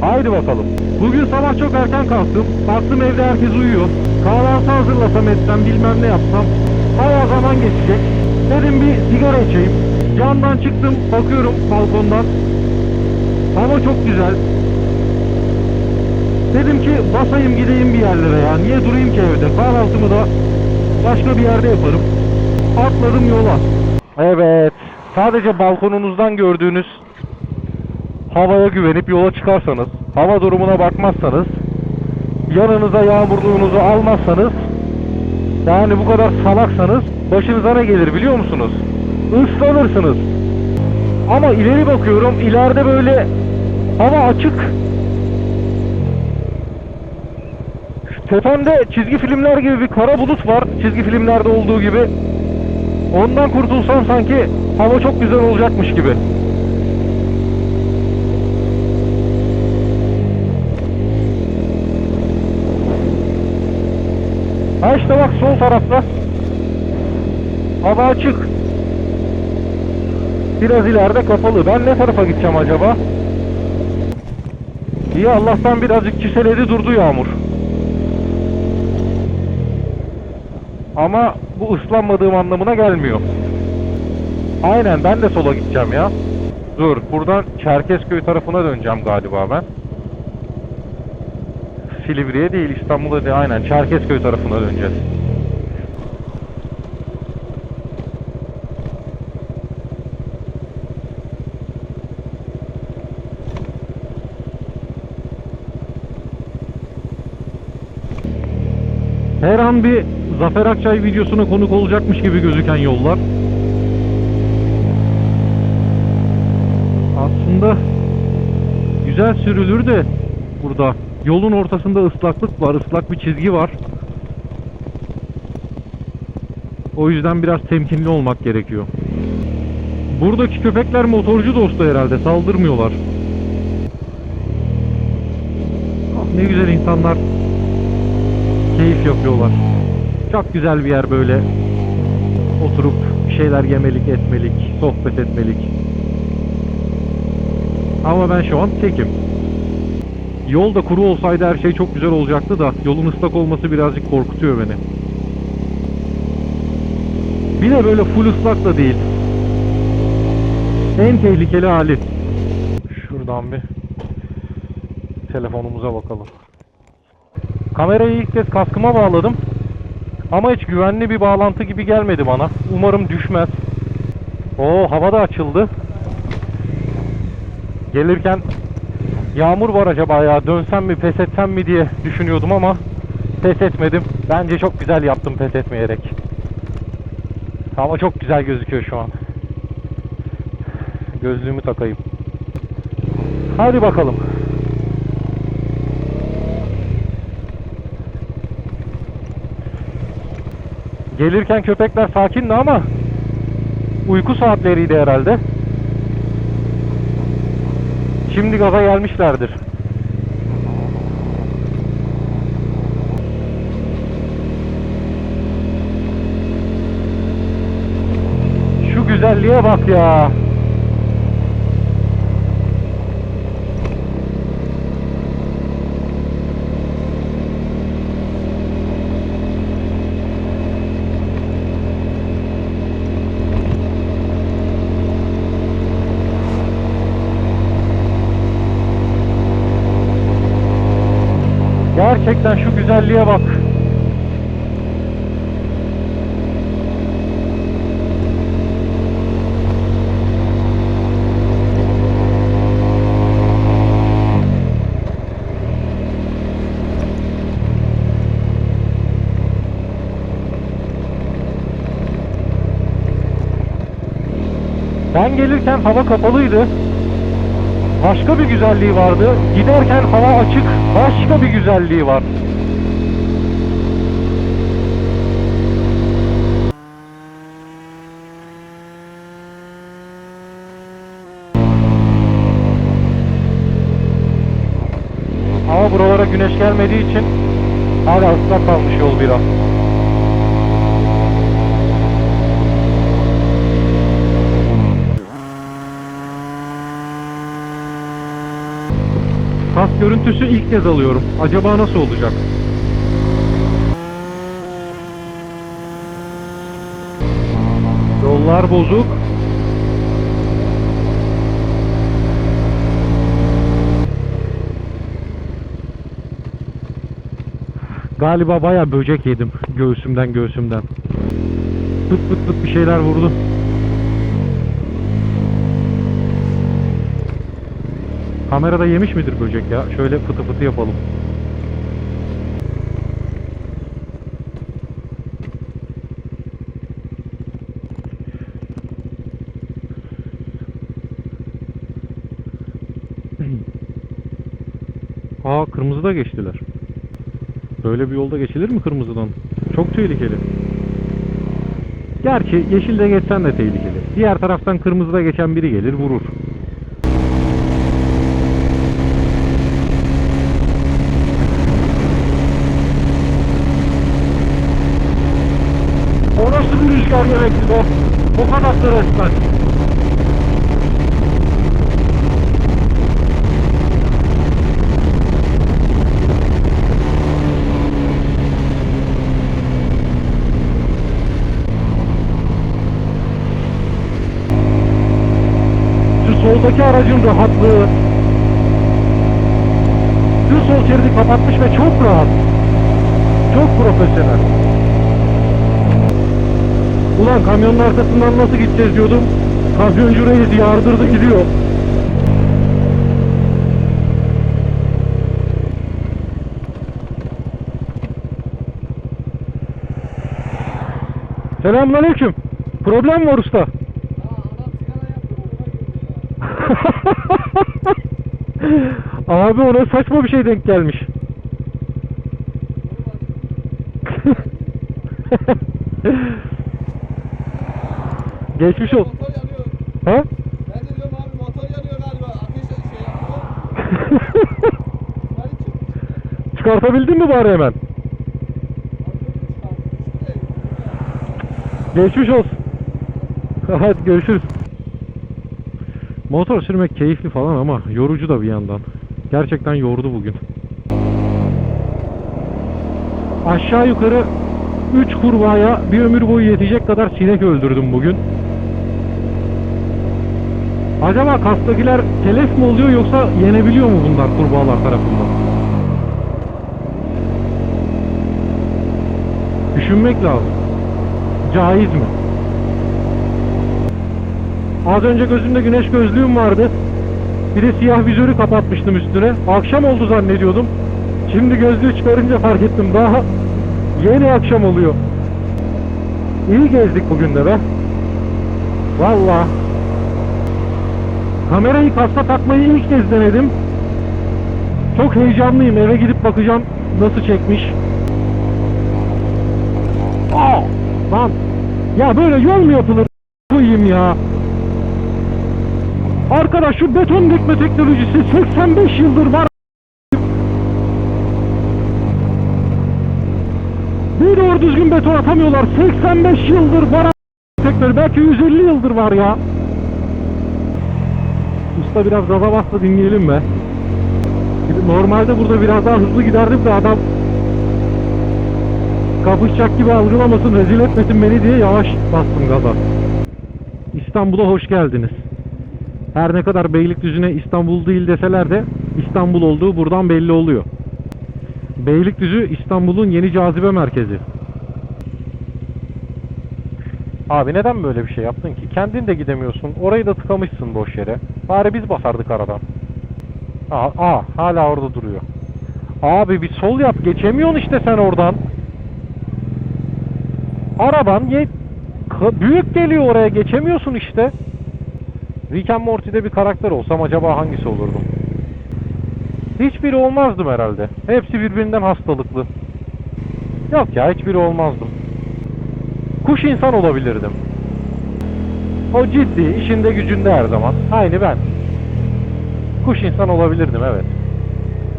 Haydi bakalım. Bugün sabah çok erken kalktım. Baktım evde herkes uyuyor. Kahvaltı hazırlasam etsem bilmem ne yapsam. Bayağı zaman geçecek. Dedim bir sigara içeyim. Camdan çıktım bakıyorum balkondan. Hava çok güzel. Dedim ki basayım gideyim bir yerlere ya. Niye durayım ki evde? Kahvaltımı da başka bir yerde yaparım. Atladım yola. Evet. Sadece balkonunuzdan gördüğünüz havaya güvenip yola çıkarsanız, hava durumuna bakmazsanız, yanınıza yağmurluğunuzu almazsanız, yani bu kadar salaksanız başınıza ne gelir biliyor musunuz? Islanırsınız. Ama ileri bakıyorum, ileride böyle hava açık. Tepemde çizgi filmler gibi bir kara bulut var. Çizgi filmlerde olduğu gibi. Ondan kurtulsam sanki hava çok güzel olacakmış gibi. Ha işte bak sol tarafta. Hava açık. Biraz ileride kapalı. Ben ne tarafa gideceğim acaba? İyi Allah'tan birazcık çiseledi durdu yağmur. Ama bu ıslanmadığım anlamına gelmiyor. Aynen ben de sola gideceğim ya. Dur buradan Çerkezköy tarafına döneceğim galiba ben. Silivri'ye değil İstanbul'a değil aynen Çerkezköy tarafına döneceğiz. Her an bir Zafer Akçay videosuna konuk olacakmış gibi gözüken yollar. Aslında güzel sürülür de burada yolun ortasında ıslaklık var, ıslak bir çizgi var. O yüzden biraz temkinli olmak gerekiyor. Buradaki köpekler motorcu dostu herhalde, saldırmıyorlar. Ah ne güzel insanlar keyif yapıyorlar. Çok güzel bir yer böyle. Oturup şeyler yemelik, etmelik, sohbet etmelik. Ama ben şu an tekim. Yol da kuru olsaydı her şey çok güzel olacaktı da yolun ıslak olması birazcık korkutuyor beni. Bir de böyle full ıslak da değil. En tehlikeli hali. Şuradan bir telefonumuza bakalım. Kamerayı ilk kez kaskıma bağladım. Ama hiç güvenli bir bağlantı gibi gelmedi bana. Umarım düşmez. Oo hava da açıldı. Gelirken yağmur var acaba ya dönsem mi pes etsem mi diye düşünüyordum ama pes etmedim. Bence çok güzel yaptım pes etmeyerek. Hava çok güzel gözüküyor şu an. Gözlüğümü takayım. Hadi bakalım. Gelirken köpekler sakindi ama uyku saatleriydi herhalde. Şimdi gaza gelmişlerdir. Şu güzelliğe bak ya. Gerçekten şu güzelliğe bak. Ben gelirken hava kapalıydı. Başka bir güzelliği vardı. Giderken hava açık. Başka bir güzelliği var. Ama buralara güneş gelmediği için hala ıslak kalmış yol biraz. Görüntüsü ilk kez alıyorum. Acaba nasıl olacak? Yollar bozuk. Galiba baya böcek yedim göğsümden göğsümden. Pıt pıt pıt bir şeyler vurdu. Kamerada yemiş midir böcek ya? Şöyle fıtı fıtı yapalım. Aa kırmızıda geçtiler. Böyle bir yolda geçilir mi kırmızıdan? Çok tehlikeli. Gerçi yeşilde geçsen de tehlikeli. Diğer taraftan kırmızıda geçen biri gelir vurur. Bir rüzgar yemekti be? O kadar da resmen. Şu soldaki aracın rahatlığı. Şu sol şeridi kapatmış ve çok rahat. Çok profesyonel. Ulan kamyonun arkasından nasıl gideceğiz diyordum. Kamyoncu reis yardırdı gidiyor. Selamünaleyküm. Problem var usta. Abi ona saçma bir şey denk gelmiş. Geçmiş olsun. Motor yanıyor. Ha? Ben de diyorum abi motor yanıyor galiba. Ateş şey yapıyor. Çıkartabildin mi bari hemen? Geçmiş olsun. Hadi görüşürüz. Motor sürmek keyifli falan ama yorucu da bir yandan. Gerçekten yordu bugün. Aşağı yukarı 3 kurbağaya bir ömür boyu yetecek kadar sinek öldürdüm bugün. Acaba kastakiler telef mi oluyor yoksa yenebiliyor mu bunlar kurbağalar tarafından? Düşünmek lazım. Caiz mi? Az önce gözümde güneş gözlüğüm vardı. Bir de siyah vizörü kapatmıştım üstüne. Akşam oldu zannediyordum. Şimdi gözlüğü çıkarınca fark ettim. Daha yeni akşam oluyor. İyi gezdik bugün de be. Valla. Kamerayı kasta takmayı ilk kez denedim. Çok heyecanlıyım. Eve gidip bakacağım nasıl çekmiş. Aa! Lan! Ya böyle yol mu yapılır? Koyayım ya. Arkadaş şu beton dikme teknolojisi 85 yıldır var. Bir doğru düzgün beton atamıyorlar. 85 yıldır var. Belki 150 yıldır var ya. Usta biraz gaza bastı dinleyelim be. Normalde burada biraz daha hızlı giderdim de adam kapışacak gibi algılamasın, rezil etmesin beni diye yavaş bastım gaza. İstanbul'a hoş geldiniz. Her ne kadar Beylikdüzü'ne İstanbul değil deseler de İstanbul olduğu buradan belli oluyor. Beylikdüzü İstanbul'un yeni cazibe merkezi. Abi neden böyle bir şey yaptın ki? Kendin de gidemiyorsun. Orayı da tıkamışsın boş yere. Bari biz basardık aradan. Aa, aa hala orada duruyor. Abi bir sol yap. Geçemiyorsun işte sen oradan. Araban ye büyük geliyor oraya. Geçemiyorsun işte. Rick and Morty'de bir karakter olsam acaba hangisi olurdum? Hiçbiri olmazdım herhalde. Hepsi birbirinden hastalıklı. Yok ya hiçbiri olmazdım. Kuş insan olabilirdim. O ciddi, işinde gücünde her zaman. Aynı ben. Kuş insan olabilirdim evet.